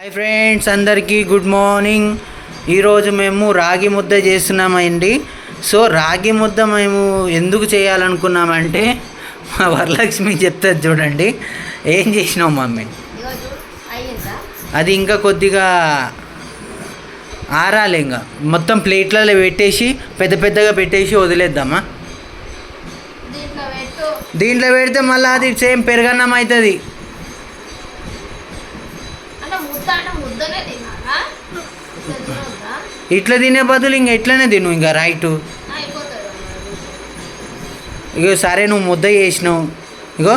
Hi friends అందరికీ good morning ఈరోజు మేము రాగి ముద్ద చేస్తున్నామండి. సో రాగి ముద్ద మేము ఎందుకు చేయాలనుకున్నామంటే మా వరలక్ష్మి చెప్తుంది చూడండి. ఏం చేసినావు మమ్మీ? అది ఇంకా కొద్దిగా ఆరాలి ఇంకా. మొత్తం ప్లేట్లలో పెట్టేసి పెద్ద పెద్దగా పెట్టేసి వదిలేద్దామా? దీంట్లో పెడితే మళ్ళీ అది సేమ్ పెరగన్నం అవుతుంది అంటే ముద్ద అంటే ముద్దనే తినాలా ఇట్లా తినే బదులు ఇంకా ఇట్లనే తిను ఇంకా రైటు. ఇగో సరే నువ్వు ముద్ద చేసినావు. ఇగో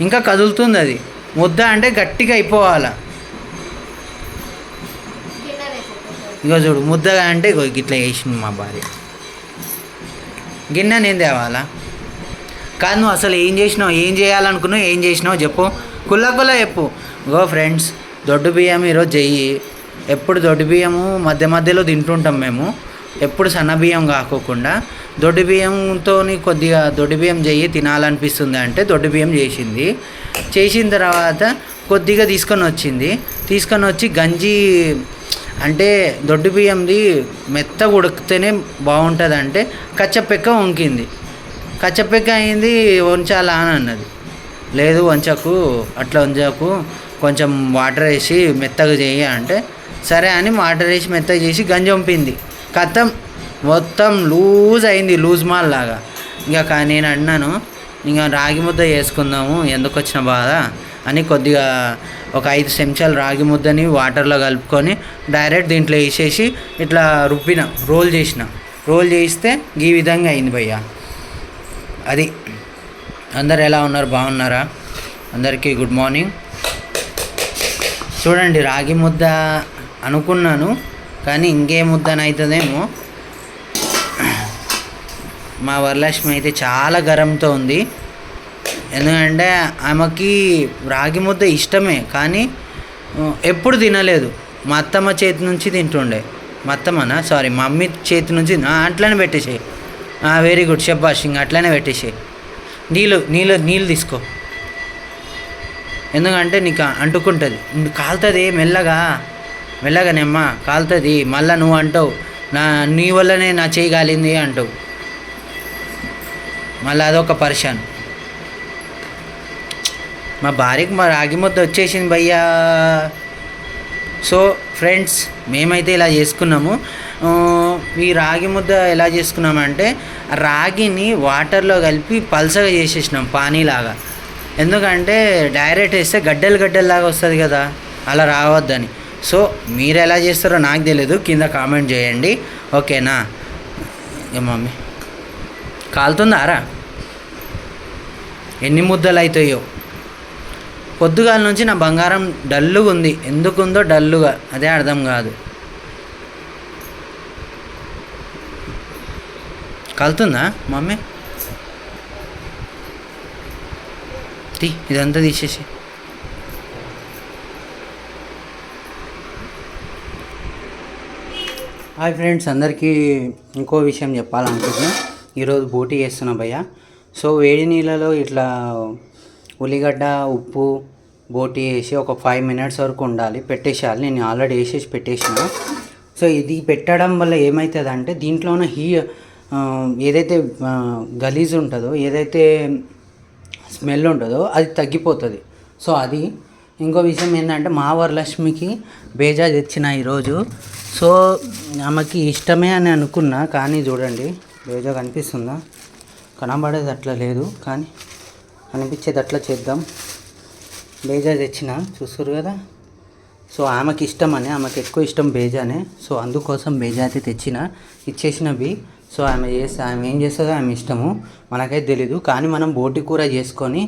ఇంకా కదులుతుంది అది. ముద్ద అంటే గట్టిగా అయిపోవాలా. ఇగో చూడు ముద్ద అంటే ఇగో ఇట్లా వేసింది మా భార్య. గిన్నె నేను తేవాలా? కాదు నువ్వు అసలు ఏం చేసినావు? ఏం చేయాలనుకున్నావు? ఏం చేసినావు? చెప్పు. కుల్ల కుల్ల చెప్పు. గో ఫ్రెండ్స్ దొడ్డు బియ్యం ఈరోజు చెయ్యి. ఎప్పుడు దొడ్డు బియ్యము మధ్య మధ్యలో తింటుంటాం మేము. ఎప్పుడు సన్న బియ్యం కాకోకుండా దొడ్డు బియ్యంతో కొద్దిగా దొడ్డు బియ్యం చెయ్యి తినాలనిపిస్తుంది అంటే దొడ్డు బియ్యం చేసింది. చేసిన తర్వాత కొద్దిగా తీసుకొని వచ్చింది. తీసుకొని వచ్చి గంజి అంటే దొడ్డు బియ్యంది మెత్తగా ఉడికితేనే బాగుంటుంది అంటే కచ్చపెక్క వంకింది. కచ్చపెక్క అయింది వంచాలా అని అన్నది. లేదు వంచకు అట్లా వంచకు. కొంచెం వాటర్ వేసి మెత్తగా చేయి అంటే సరే అని వాటర్ వేసి మెత్తగా చేసి గంజంపింది కథం మొత్తం లూజ్ అయింది లూజ్ మాల్ లాగా. ఇంకా నేను అన్నాను ఇంకా రాగి ముద్ద వేసుకుందాము ఎందుకు వచ్చిన బాధ అని కొద్దిగా ఒక ఐదు చెంచాలు రాగి ముద్దని వాటర్లో కలుపుకొని డైరెక్ట్ దీంట్లో వేసేసి ఇట్లా రుబ్బిన రోల్ చేసిన. రోల్ చేస్తే ఈ విధంగా అయింది భయ్య. అది. అందరు ఎలా ఉన్నారు? బాగున్నారా? అందరికీ గుడ్ మార్నింగ్. చూడండి రాగి ముద్ద అనుకున్నాను కానీ ఇంకే ముద్దనవుతుందేమో మా వరలక్ష్మి అయితే చాలా గరంతో ఉంది. ఎందుకంటే ఆమెకి రాగి ముద్ద ఇష్టమే కానీ ఎప్పుడు తినలేదు. మా అత్తమ్మ చేతి నుంచి తింటుండే. మా అత్తమ్మనా? సారీ మా మమ్మీ చేతి నుంచి అట్లనే పెట్టేసేయి. వెరీ గుడ్ షెబ్బాషింగ్ ఇంకా అట్లనే పెట్టేసేయి. నీళ్ళు నీళ్ళు నీళ్ళు తీసుకో. ఎందుకంటే నీకు అంటుకుంటుంది. కాలుతుంది మెల్లగా. మెల్లగానేమ్మా కాలుతుంది. మళ్ళీ నువ్వు అంటావు నా నీ వల్లనే నా చేయి కాలింది అంటావు. మళ్ళీ అదొక పరిశాన్. మా భార్యకి మా రాగి ముద్ద వచ్చేసింది భయ్యా. సో ఫ్రెండ్స్ మేమైతే ఇలా చేసుకున్నాము. ఈ రాగి ముద్ద ఎలా చేసుకున్నామంటే రాగిని వాటర్లో కలిపి పల్సగా చేసేసినాం పానీలాగా. ఎందుకంటే డైరెక్ట్ వేస్తే గడ్డలు గడ్డల్లాగా వస్తుంది కదా అలా రావద్దని. సో మీరు ఎలా చేస్తారో నాకు తెలియదు కింద కామెంట్ చేయండి. ఓకేనా? ఏ మమ్మీ? కాలుతుందారా ఎన్ని ముద్దలు అవుతాయో పొద్దుగాల నుంచి నా బంగారం డల్లుగా ఉంది. ఎందుకుందో డల్లుగా అదే అర్థం కాదు. కలుతుందా మమ్మీ? తీ ఇదంతా తీసేసి హాయ్ ఫ్రెండ్స్ అందరికీ ఇంకో విషయం చెప్పాలనుకుంటున్నా. ఈరోజు బోటీ చేస్తున్నా భయ్య. సో వేడి నీళ్ళలో ఇట్లా ఉల్లిగడ్డ ఉప్పు బోటీ వేసి ఒక ఫైవ్ మినిట్స్ వరకు ఉండాలి. పెట్టేసేయాలి. నేను ఆల్రెడీ వేసేసి పెట్టేసిన. సో ఇది పెట్టడం వల్ల ఏమవుతుంది అంటే దీంట్లో ఉన్న హీ ఏదైతే గలీజ్ ఉంటుందో ఏదైతే స్మెల్ ఉంటుందో అది తగ్గిపోతుంది. సో అది ఇంకో విషయం ఏంటంటే మా వరలక్ష్మికి బేజా తెచ్చిన ఈరోజు. సో ఆమెకి ఇష్టమే అని అనుకున్నా కానీ చూడండి బేజా కనిపిస్తుందా? కనబడేది అట్లా లేదు కానీ అనిపించేది అట్లా చేద్దాం. బేజా తెచ్చిన చూస్తారు కదా? సో ఆమెకి ఇష్టం అని ఆమెకి ఎక్కువ ఇష్టం బేజానే. సో అందుకోసం బేజా అయితే తెచ్చిన ఇచ్చేసినవి. సో ఆమె చేస్తే ఆమె ఏం చేస్తుందో ఆమె ఇష్టము. మనకైతే తెలీదు. కానీ మనం బోటి కూర చేసుకొని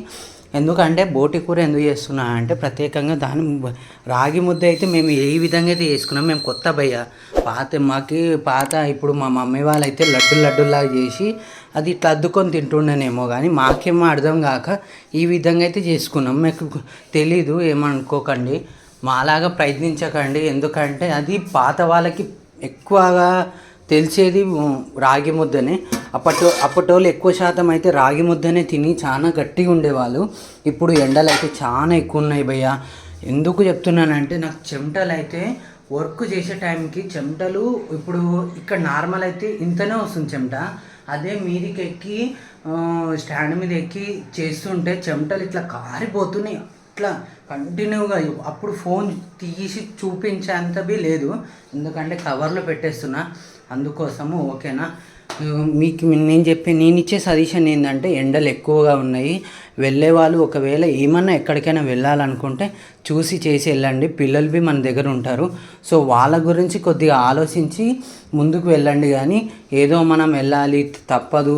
ఎందుకంటే బోటి కూర ఎందుకు చేస్తున్నా అంటే ప్రత్యేకంగా దాని రాగి ముద్ద అయితే మేము ఏ విధంగా అయితే చేసుకున్నాం మేము కొత్త భయ్య పాత మాకి పాత ఇప్పుడు మా మమ్మీ వాళ్ళు అయితే లడ్డు లడ్డులాగా చేసి అది ఇట్లా అద్దుకొని తింటుండేనేమో కానీ మాకేమో అర్థం కాక ఈ విధంగా అయితే చేసుకున్నాం. మీకు తెలీదు ఏమనుకోకండి. మాలాగా ప్రయత్నించకండి. ఎందుకంటే అది పాత వాళ్ళకి ఎక్కువగా తెలిసేది రాగి ముద్దనే. అప్పటి అప్పటోళ్ళు ఎక్కువ శాతం అయితే రాగి ముద్దనే తిని చాలా గట్టిగా ఉండేవాళ్ళు. ఇప్పుడు ఎండలు అయితే చాలా ఎక్కువ ఉన్నాయి భయ్య. ఎందుకు చెప్తున్నానంటే నాకు చెమటలు అయితే వర్క్ చేసే టైంకి చెమటలు ఇప్పుడు ఇక్కడ నార్మల్ అయితే ఇంతనే వస్తుంది చెమట. అదే మీదికి ఎక్కి స్టాండ్ మీద ఎక్కి చేస్తుంటే చెమటలు ఇట్లా కారిపోతున్నాయి. ఇట్లా కంటిన్యూగా అప్పుడు ఫోన్ తీసి చూపించేంత బి లేదు. ఎందుకంటే కవర్లో పెట్టేస్తున్నా. అందుకోసము ఓకేనా? మీకు నేను చెప్పే నేను ఇచ్చే సజెషన్ ఏంటంటే ఎండలు ఎక్కువగా ఉన్నాయి. వెళ్ళే వాళ్ళు ఒకవేళ ఏమన్నా ఎక్కడికైనా వెళ్ళాలనుకుంటే చూసి చేసి వెళ్ళండి. పిల్లలు బి మన దగ్గర ఉంటారు. సో వాళ్ళ గురించి కొద్దిగా ఆలోచించి ముందుకు వెళ్ళండి కానీ ఏదో మనం వెళ్ళాలి తప్పదు.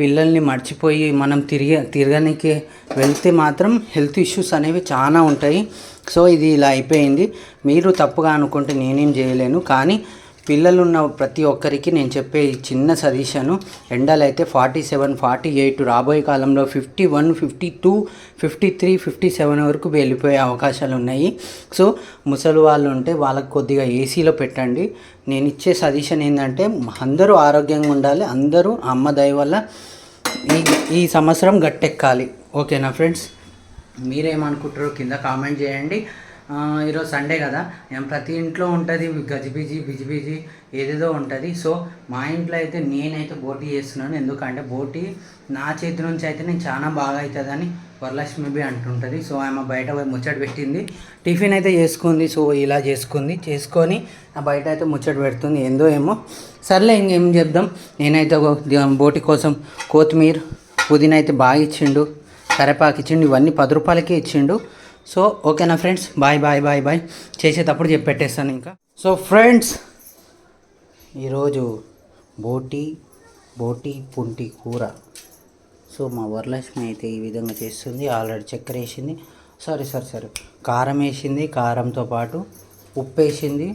పిల్లల్ని మర్చిపోయి మనం తిరిగి తిరగనికి వెళ్తే మాత్రం హెల్త్ ఇష్యూస్ అనేవి చాలా ఉంటాయి. సో ఇది ఇలా అయిపోయింది. మీరు తప్పుగా అనుకుంటే నేనేం చేయలేను. కానీ పిల్లలు ఉన్న ప్రతి ఒక్కరికి నేను చెప్పే ఈ చిన్న సజెషను ఎండలైతే ఫార్టీ సెవెన్ ఫార్టీ ఎయిట్ రాబోయే కాలంలో fifty one fifty two fifty three fifty seven వరకు వెళ్ళిపోయే అవకాశాలు ఉన్నాయి. సో ముసలి వాళ్ళు ఉంటే వాళ్ళకి కొద్దిగా ఏసీలో పెట్టండి. నేను ఇచ్చే సజెషన్ ఏంటంటే అందరూ ఆరోగ్యంగా ఉండాలి అందరూ అమ్మ దయ వల్ల ఈ ఈ సంవత్సరం గట్టెక్కాలి. ఓకేనా ఫ్రెండ్స్? మీరేమనుకుంటారో కింద కామెంట్ చేయండి. ఈరోజు సండే కదా. ప్రతి ఇంట్లో ఉంటుంది గజిబిజి బిజిబిజి ఏదేదో ఉంటుంది. సో మా ఇంట్లో అయితే నేనైతే బోటీ చేస్తున్నాను. ఎందుకంటే బోటీ నా చేతి నుంచి అయితే నేను చాలా బాగా అవుతుందని వరలక్ష్మి బి అంటుంటుంది. సో ఆమె బయట ముచ్చట పెట్టింది. టిఫిన్ అయితే చేసుకుంది. సో ఇలా చేసుకుంది. చేసుకొని ఆ బయట అయితే ముచ్చట పెడుతుంది. ఏందో ఏమో. సర్లే ఇంకేం చెప్దాం. నేనైతే బోటి కోసం కొత్తిమీర పుదీనా అయితే బాగా ఇచ్చిండు. కరేపాకు ఇచ్చిండు. ఇవన్నీ పది రూపాయలకే ఇచ్చిండు. సో ఓకేనా friends bye bye bye bye చేసేటప్పుడు చెప్పి పెట్టేస్తాను ఇంకా. సో ఫ్రెండ్స్ ఈరోజు బోటి బోటి పుంటి కూర. సో మా వరలక్ష్మి అయితే ఈ విధంగా చేస్తుంది. ఆల్రెడీ చక్కెర వేసింది. సారీ సారీ సారీ కారం వేసింది కారంతో పాటు ఉప్పు వేసింది.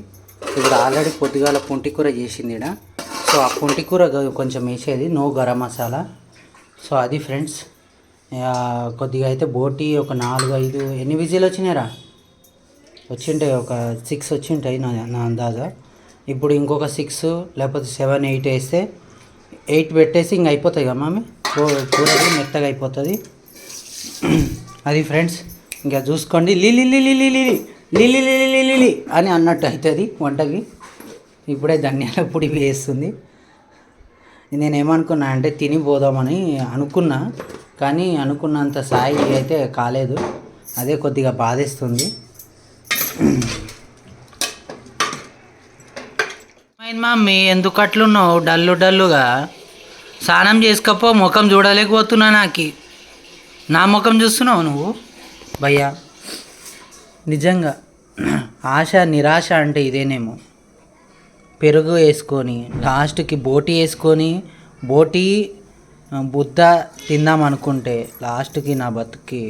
ఇప్పుడు ఆల్రెడీ పొద్దుగాల పుంటి కూర చేసింది ఈడ. సో ఆ పుంటి కూర కొంచెం వేసేది నో గరం మసాలా. సో అది ఫ్రెండ్స్ కొద్దిగా అయితే బోటి ఒక నాలుగు ఐదు ఎన్ని విజిల్ వచ్చినాయిరా వచ్చింటాయి ఒక సిక్స్ వచ్చింటాయి నా నా అందాజా ఇప్పుడు ఇంకొక సిక్స్ లేకపోతే సెవెన్ ఎయిట్ వేస్తే ఎయిట్ పెట్టేసి ఇంక అయిపోతాయి కదా మామి కూ- కూరది మెత్తగా అయిపోతుంది అది ఫ్రెండ్స్ ఇంకా చూసుకోండి లిలి లిలి లిలి లిలి లిలి లిలి అని అన్నట్టు అవుతుంది వంటకి ఇప్పుడే ధనియాల పొడి వేస్తుంది నేనేమనుకున్నా అంటే తిని పోదామని అనుకున్నా కానీ అనుకున్నంత స్థాయి అయితే కాలేదు. అదే కొద్దిగా బాధిస్తుంది. మమ్మీ ఎందుకు అట్లున్నావు? డల్లు డల్లుగా. స్నానం చేసుకపో ముఖం చూడలేకపోతున్నా నాకు. నా ముఖం చూస్తున్నావు నువ్వు? భయ్యా నిజంగా ఆశ నిరాశ అంటే ఇదేనేమో. పెరుగు వేసుకొని లాస్ట్కి బోటి వేసుకొని బోటి బుద్ద బుద్ధ తిందాం అనుకుంటే లాస్ట్కి నా బతుకి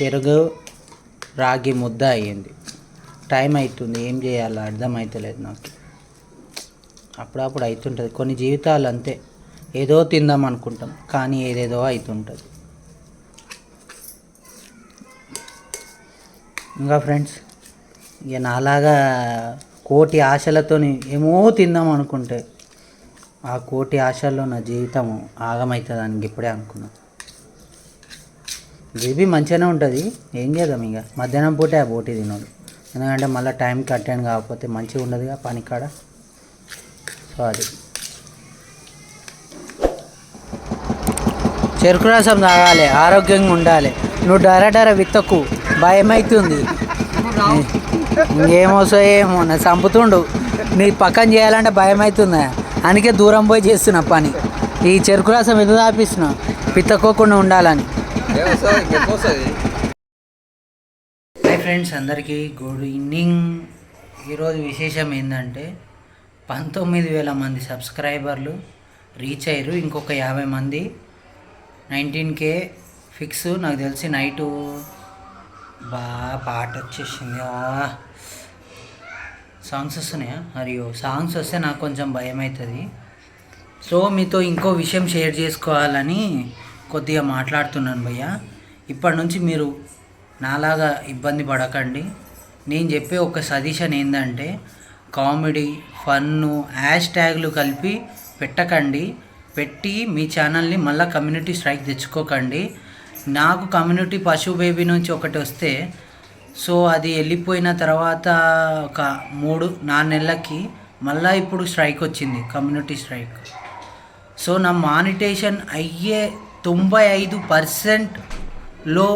పెరుగు రాగి ముద్ద అయ్యింది. టైం అవుతుంది ఏం చేయాలో అర్థమవుతలేదు నాకు. అప్పుడప్పుడు అవుతుంటుంది కొన్ని జీవితాలు అంతే. ఏదో తిందాం అనుకుంటాం కానీ ఏదేదో అవుతుంటుంది ఇంకా ఫ్రెండ్స్ ఇక నాలాగా కోటి ఆశలతోని ఏమో తిందాం అనుకుంటే ఆ కోటి ఆశల్లో నా జీవితం ఆగమవుతుంది అని ఇప్పుడే అనుకున్నా. బేబీ మంచిగానే ఉంటుంది. ఏం చేద్దాం ఇక? మధ్యాహ్నం పూటే ఆ బోటి తినడు ఎందుకంటే మళ్ళీ టైం కట్టాను కాకపోతే మంచిగా ఉండదుగా పని కాడ సో అది. చెరుకు రసం తాగాలి ఆరోగ్యంగా ఉండాలి. నువ్వు డర డర విత్తకు భయం అవుతుంది ఇంకేమోసో ఏమో చంపుతుండు. నీ పక్కన చేయాలంటే భయం అవుతుందా అందుకే దూరం పోయి చేస్తున్నా పని. ఈ చెరుకు రసం ఎందుకు తాపిస్తున్నా పిత్తకోకుండా ఉండాలని. హాయ్ ఫ్రెండ్స్ అందరికీ గుడ్ ఈవినింగ్. ఈరోజు విశేషం ఏంటంటే పంతొమ్మిది వేల మంది సబ్స్క్రైబర్లు రీచ్ అయ్యారు. ఇంకొక యాభై మంది. Nineteen K fix. నాకు తెలిసి నైటు బా పాట వచ్చేసింది. సాంగ్స్ వస్తున్నాయా? మరియు సాంగ్స్ వస్తే నాకు కొంచెం భయం అవుతుంది సో మీతో ఇంకో విషయం షేర్ చేసుకోవాలని కొద్దిగా మాట్లాడుతున్నాను భయ్య. ఇప్పటి నుంచి మీరు నాలాగా ఇబ్బంది పడకండి. నేను చెప్పే ఒక సజెషన్ ఏంటంటే కామెడీ ఫన్ను హ్యాష్ ట్యాగ్లు కలిపి పెట్టకండి. పెట్టి మీ ఛానల్ని మళ్ళీ కమ్యూనిటీ స్ట్రైక్ తెచ్చుకోకండి. నాకు కమ్యూనిటీ పశు బేబీ నుంచి ఒకటి వస్తే సో అది వెళ్ళిపోయిన తర్వాత ఒక మూడు నాలుగు నెలలకి మళ్ళీ ఇప్పుడు స్ట్రైక్ వచ్చింది కమ్యూనిటీ స్ట్రైక్. సో నా మానిటేషన్ అయ్యే తొంభై ఐదు పర్సెంట్లో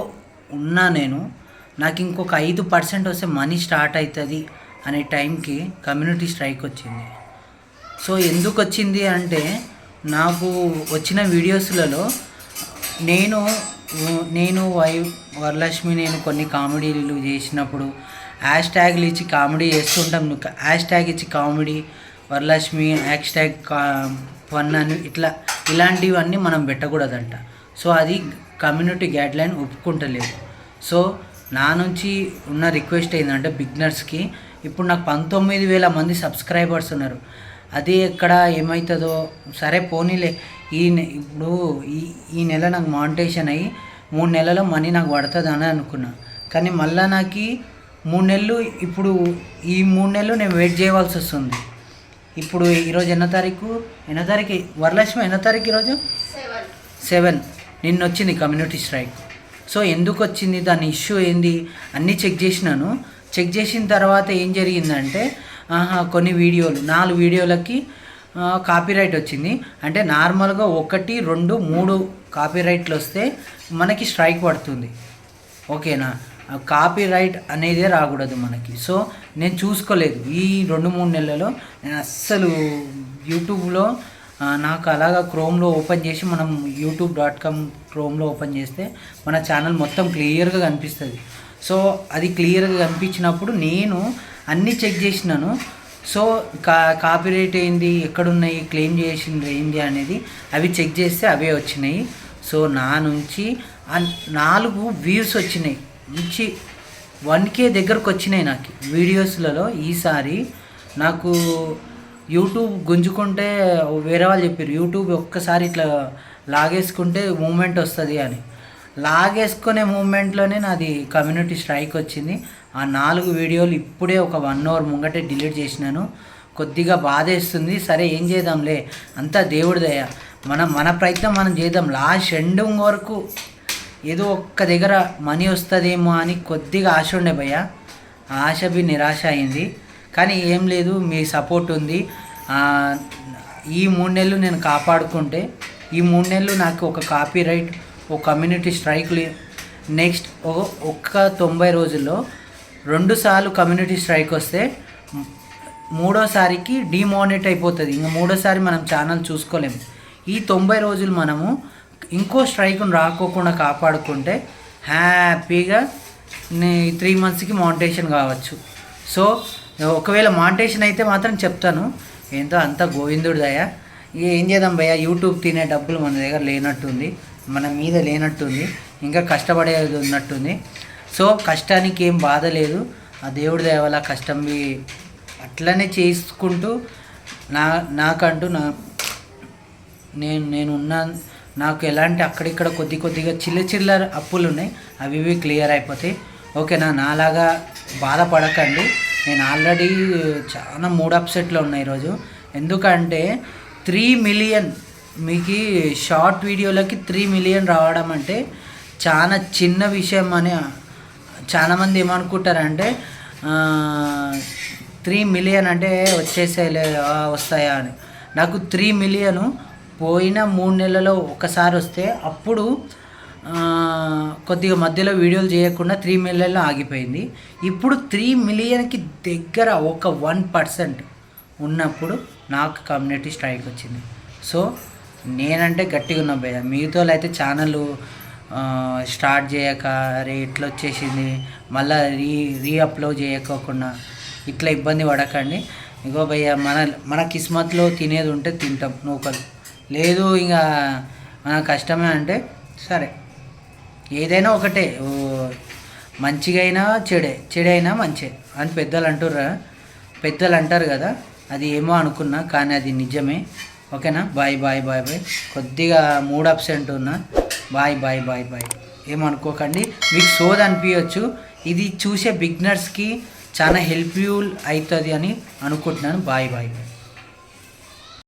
ఉన్నా నేను నాకు ఇంకొక ఐదు పర్సెంట్ వస్తే మనీ స్టార్ట్ అవుతుంది అనే టైంకి కమ్యూనిటీ స్ట్రైక్ వచ్చింది. సో ఎందుకు వచ్చింది అంటే నాకు వచ్చిన వీడియోస్లలో నేను నేను వై వరలక్ష్మి నేను కొన్ని కామెడీలు చేసినప్పుడు హ్యాష్ ట్యాగ్లు ఇచ్చి కామెడీ చేస్తుంటాం. హ్యాష్ ట్యాగ్ ఇచ్చి కామెడీ వరలక్ష్మి హ్యాష్ ట్యాగ్ కా ఫన్ అని ఇట్లా ఇలాంటివన్నీ మనం పెట్టకూడదంట. సో అది కమ్యూనిటీ గైడ్లైన్ ఒప్పుకుంటలేదు. సో నా నుంచి ఉన్న రిక్వెస్ట్ ఏంటంటే బిగ్నర్స్కి ఇప్పుడు నాకు పంతొమ్మిది వేల మంది సబ్స్క్రైబర్స్ ఉన్నారు. అది ఎక్కడ ఏమవుతుందో సరే పోనీలే. ఈ ఇప్పుడు ఈ ఈ నెల నాకు మానిటేషన్ అయ్యి మూడు నెలల్లో మనీ నాకు పడుతుంది అని అనుకున్నా. కానీ మళ్ళీ నాకు మూడు నెలలు ఇప్పుడు ఈ మూడు నెలలు నేను వెయిట్ చేయవలసి వస్తుంది. ఇప్పుడు ఈరోజు ఎన్నో తారీఖు? ఎన్నో తారీఖు? వరలక్ష్మి ఎన్నో తారీఖు ఈరోజు సెవెన్. నిన్న వచ్చింది కమ్యూనిటీ స్ట్రైక్. సో ఎందుకు వచ్చింది దాని ఇష్యూ ఏంది? అన్నీ చెక్ చేసినాను. చెక్ చేసిన తర్వాత ఏం జరిగిందంటే కొన్ని వీడియోలు. నాలుగు వీడియోలకి కాపీరైట్ వచ్చింది. అంటే నార్మల్గా ఒకటి రెండు మూడు కాపీరైట్లు వస్తే మనకి స్ట్రైక్ పడుతుంది. ఓకేనా? కాపీ రైట్ అనేదే రాకూడదు మనకి. సో నేను చూసుకోలేదు. ఈ రెండు మూడు నెలలలో నేను అస్సలు యూట్యూబ్లో నాకు అలాగా క్రోమ్లో ఓపెన్ చేసి మనం యూట్యూబ్ డాట్ కామ్ క్రోమ్లో ఓపెన్ చేస్తే మన ఛానల్ మొత్తం క్లియర్గా కనిపిస్తుంది. సో అది క్లియర్గా కనిపించినప్పుడు నేను అన్నీ చెక్ చేసినాను. సో కా కాపీరైట్ ఏంది ఎక్కడున్నాయి క్లెయిమ్ చేసింది ఏంది అనేది అవి చెక్ చేస్తే అవే వచ్చినాయి. సో నా నుంచి నాలుగు వ్యూస్ వచ్చినాయి. మంచి వన్ కే దగ్గరకు వచ్చినాయి నాకు వీడియోస్లలో ఈసారి. నాకు యూట్యూబ్ గుంజుకుంటే వేరే వాళ్ళు చెప్పారు యూట్యూబ్ ఒక్కసారి ఇట్లా లాగేసుకుంటే మూమెంట్ వస్తుంది అని. లాగేసుకునే మూమెంట్లోనే నాది కమ్యూనిటీ స్ట్రైక్ వచ్చింది. ఆ నాలుగు వీడియోలు ఇప్పుడే ఒక వన్ అవర్ ముంగటే డిలీట్ చేసినాను. కొద్దిగా బాధేస్తుంది. సరే ఏం చేద్దాంలే? అంతా దేవుడి దయ. మనం మన ప్రయత్నం మనం చేద్దాం. లాస్ట్ ఎండింగ్ వరకు ఏదో ఒక్క దగ్గర మనీ వస్తుందేమో అని కొద్దిగా ఆశ ఉండే భయ్య. ఆ ఆశ బి నిరాశ అయింది. కానీ ఏం లేదు మీ సపోర్ట్ ఉంది. ఈ మూడు నెలలు నేను కాపాడుకుంటే ఈ మూడు నెలలు నాకు ఒక కాపీ రైట్ ఓ కమ్యూనిటీ స్ట్రైక్ నెక్స్ట్ ఒక్క తొంభై రోజుల్లో రెండుసార్లు కమ్యూనిటీ స్ట్రైక్ వస్తే మూడోసారికి డిమానిట్ అయిపోతుంది. ఇంకా మూడోసారి మనం ఛానల్ చూసుకోలేము ఈ తొంభై రోజులు మనము ఇంకో స్ట్రైక్ను రాకోకుండా కాపాడుకుంటే హ్యాపీగా త్రీ మంత్స్కి మౌంటేషన్ కావచ్చు. సో ఒకవేళ మాంటేషన్ అయితే మాత్రం చెప్తాను. ఏంటో అంతా గోవిందుడి దయ. ఏం చేద్దాం భయ్య? యూట్యూబ్ తినే డబ్బులు మన దగ్గర లేనట్టుంది. మన మీద లేనట్టుంది ఇంకా కష్టపడేది ఉన్నట్టుంది సో కష్టానికి ఏం బాధ లేదు. ఆ దేవుడి దేవల కష్టం అట్లనే చేసుకుంటూ నా నాకంటూ నా నేను నేను ఉన్న నాకు ఎలాంటి అక్కడిక్కడ కొద్ది కొద్దిగా చిల్ల చిల్లర అప్పులు ఉన్నాయి అవి ఇవి క్లియర్ అయిపోతాయి. ఓకేనా నాలాగా బాధపడకండి. నేను ఆల్రెడీ చాలా మూడ్ అప్సెట్లో ఉన్నాయి ఈరోజు. ఎందుకంటే త్రీ మిలియన్ మీకు షార్ట్ వీడియోలకి త్రీ మిలియన్ రావడం అంటే చాలా చిన్న విషయం అని చాలామంది ఏమనుకుంటారంటే త్రీ మిలియన్ అంటే వచ్చేసేలే వస్తాయా అని. నాకు త్రీ మిలియను పోయిన మూడు నెలలలో ఒకసారి వస్తే అప్పుడు కొద్దిగా మధ్యలో వీడియోలు చేయకుండా త్రీ మిలియన్లో ఆగిపోయింది. ఇప్పుడు త్రీ మిలియన్కి దగ్గర ఒక వన్ పర్సెంట్ ఉన్నప్పుడు నాకు కమ్యూనిటీ స్ట్రైక్ వచ్చింది. సో నేనంటే గట్టిగా ఉన్నా భయ్య. మిగతా అయితే ఛానల్ స్టార్ట్ చేయక అరే ఇట్లా వచ్చేసింది. మళ్ళీ రీ రీ అప్లోడ్ చేయకోకుండా ఇట్లా ఇబ్బంది పడకండి. ఇగో భయ్య మన మన కిస్మత్లో తినేది ఉంటే తింటాం నూకలు లేదు ఇంకా మన కష్టమే అంటే సరే. ఏదైనా ఒకటే. ఓ, మంచిగా అయినా చెడే చెడైనా మంచే అని పెద్దలు అంటుర్రా పెద్దలు అంటారు కదా అది ఏమో అనుకున్నా కానీ అది నిజమే. ఓకేనా? Bye bye bye bye. కొద్దిగా మూడ్ అబ్సెంట్ ఉన్నా. Bye bye bye bye. ఏమనుకోకండి. మీకు సోది అనిపించవచ్చు ఇది చూసే బిగ్నర్స్కి చాలా హెల్ప్ఫుల్ అవుతుంది అని అనుకుంటున్నాను. Bye bye bye.